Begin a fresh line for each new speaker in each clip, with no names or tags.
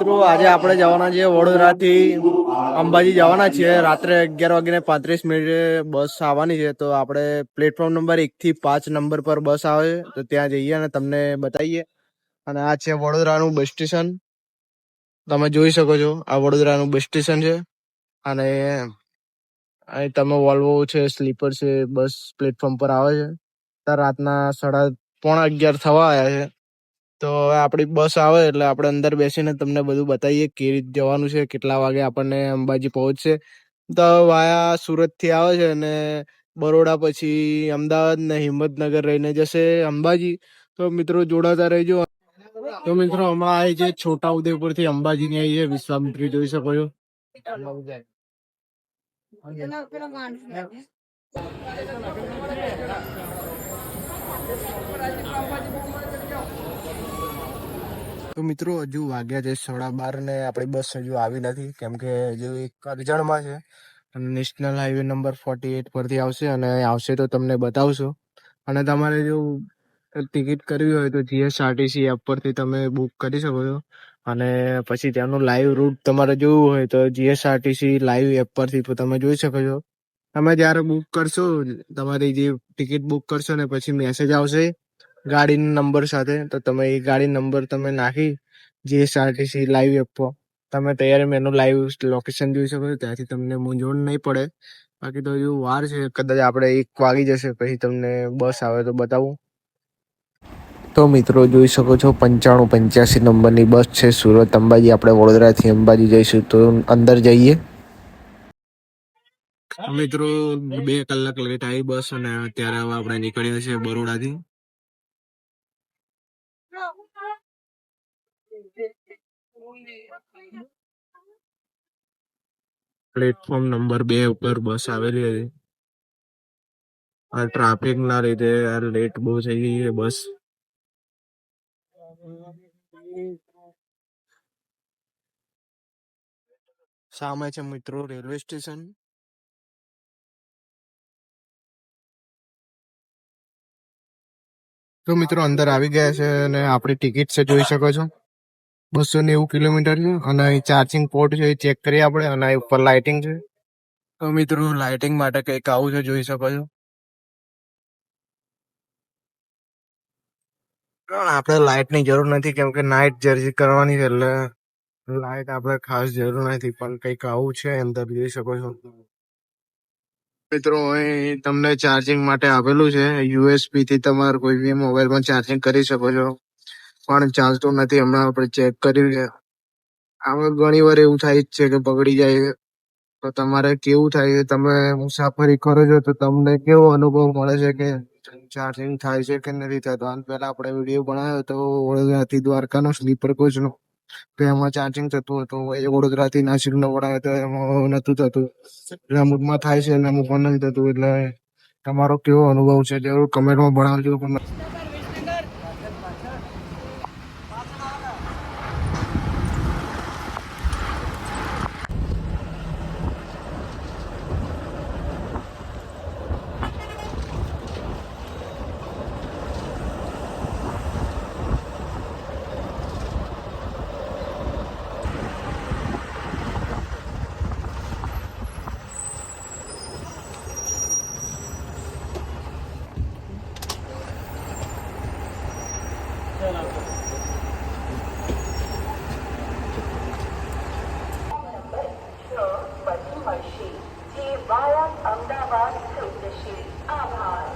મિત્રો, આજે આપણે જવાના છીએ વડોદરાથી અંબાજી જવાના છીએ. રાત્રે અગિયાર વાગીને પાંત્રીસ મિનિટે બસ આવવાની છે. તો આપણે પ્લેટફોર્મ નંબર એક થી પાંચ નંબર પર બસ આવે. તો ત્યાં જઈએ અને તમને બતાવીએ. અને આ છે વડોદરાનું બસ સ્ટેશન. તમે જોઈ શકો છો, આ વડોદરાનું બસ સ્ટેશન છે. અને અહીં તમે વોલ્વો છે સ્લીપર છે, બસ પ્લેટફોર્મ પર આવે છે. રાતના સાડા પોણા અગિયાર થવા આવ્યા છે. તો આપણી બસ આવે એટલે આપણે અંદર બેસીને તમને બધું બતાવીએ કેવી રીતે જવાનું છે, કેટલા વાગે આપણને અંબાજી પહોંચશે. તો વાયા સુરતથી આવે છે અને બરોડા પછી અમદાવાદ ને હિંમતનગર રહીને જશે અંબાજી. તો મિત્રો જોડાતા રહેજો. તો મિત્રો હમણાં આવી છે છોટા ઉદેપુરથી અંબાજી ની આવી છે. વિશ્વામિત્રી જોઈ શકો છો. તો મિત્રો, હજુ વાગ્યા છે સોળા બાર ને. આપણી બસ હજુ આવી નથી. કેમ કે હજુ એક કરજણમાં છે. National highway number forty eight પરથી આવશે અને આવશે તો તમને બતાવશો. અને તમારે જો ટિકિટ કરવી હોય તો જીએસઆરટીસી એપ પરથી તમે બુક કરી શકો છો. અને પછી ત્યાંનું લાઈવ રૂટ તમારે જોવું હોય તો જીએસઆરટીસી લાઈવ એપ પરથી તમે જોઈ શકો છો. તમે જ્યારે બુક કરશો, તમારી જે ટિકિટ બુક કરશો ને પછી મેસેજ આવશે. ગાડીના નંબર સાથે, તો તમે એ ગાડી નંબર તમે નાખી જીએસઆરટીસી લાઈવ પર તમે તૈયારી એનું લાઈવ લોકેશન જોઈ શકો છો, ત્યાંથી તમને મૂંઝવણ નહીં પડે. બાકી તો હજુ વાર છે, કદાચ આપણે એક વાગી જશે, પછી તમને બસ આવે તો બતાવું. તો મિત્રો જોઈ શકો છો, પંચાણું પંચ્યાસી નંબરની બસ છે, સુરત અંબાજી, આપણે વડોદરાથી અંબાજી જઈશું, તો અંદર જઈએ. મિત્રો, બે કલાક લેટ આવી બસ અને અત્યારે હવે આપણે નીકળ્યા છીએ બરોડાથી. પ્લેટફોર્મ નંબર બે ઉપર બસ આવેલી હતી. આ ટ્રાફિક ના લીધે યાર લેટ બહુ થઈ ગઈ છે બસ. સામે છે મિત્રો રેલવે સ્ટેશન. તો મિત્રો અંદર આવી ગયા છે અને આપણી ટિકિટ છે, જોઈ શકો છો. બસો નેવું કિલોમીટર છે અને અહીં ચાર્જિંગ પોર્ટ છે, એ ચેક કરીએ આપણે અને અહીં ઉપર લાઇટિંગ છે. તો મિત્રો લાઇટિંગ માટે કંઈક આવું છે, જોઈ શકો છો. આપણે લાઇટની જરૂર નથી, કેમ કે નાઇટ જર્સી કરવાની છે, એટલે લાઇટ આપણે ખાસ જરૂર નથી, પણ કંઈક આવું છે, અંદર જોઈ શકો છો. મિત્રો અહીં તમને ચાર્જિંગ માટે આપેલું છે. યુએસબી થી તમારે કોઈ બી મોબાઈલમાં ચાર્જિંગ કરી શકો છો. પણ ચાલતું નથી, હમણાં આપણે ચેક કર્યું છે. આમાં ઘણી વાર એવું થાય જ છે કે બગડી જાય તો તમારે કેવું થાય છે? તમે મુસાફરી કરો છો તો તમને કેવો અનુભવ મળે છે કે ચાર્જિંગ થાય છે કે નથી થતો? આન પહેલા આપણે વીડિયો બનાવ્યો તો વડોદરાથી દ્વારકાનો સ્લીપર કોચનો તો એમાં ચાર્જિંગ થતું હતું, એ વડોદરાથી નાસિકનો બનાવ્યો તો એમાં નતું થતું. એટલે અમુકમાં થાય છે અને અમુકમાં નથી થતું, એટલે તમારો કેવો અનુભવ છે? જરૂર કમેન્ટમાં ભણાવજો પણ बाया अहमदाबाद के उद्देश्य आभार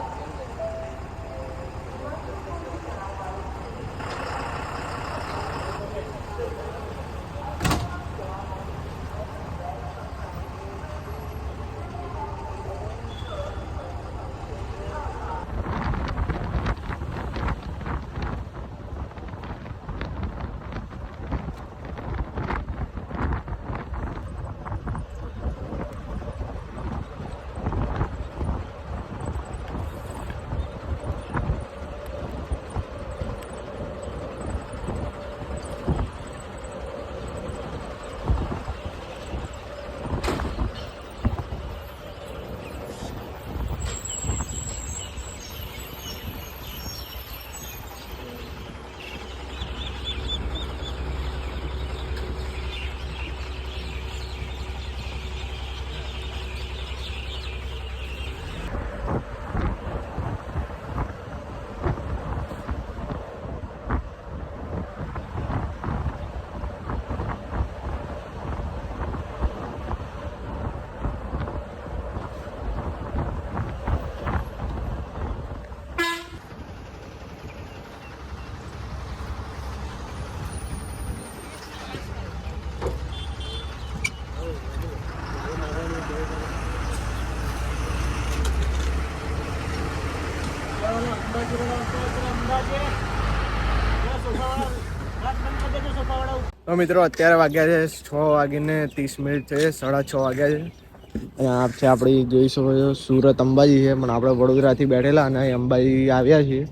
તો મિત્રો, અત્યારે વાગ્યા છે છ વાગીને ત્રીસ મિનિટ છે, સાડા છ વાગ્યા છે. અને અહીંયા છે, આપણી જોઈ શકો છો, સુરત અંબાજી છે, પણ આપણે વડોદરાથી બેઠેલા અને અંબાજી આવ્યા છીએ.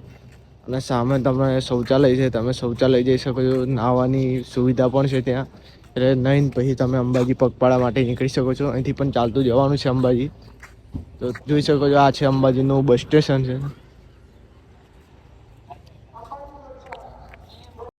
અને સામે તમે શૌચાલય છે, તમે શૌચાલય જઈ શકો છો, નાહવાની સુવિધા પણ છે ત્યાં. એટલે નહીં પછી તમે અંબાજી પગપાળા માટે નીકળી શકો છો. અહીંથી પણ ચાલતું જવાનું છે અંબાજી. તો જોઈ શકો છો, આ છે અંબાજીનું બસ સ્ટેશન છે.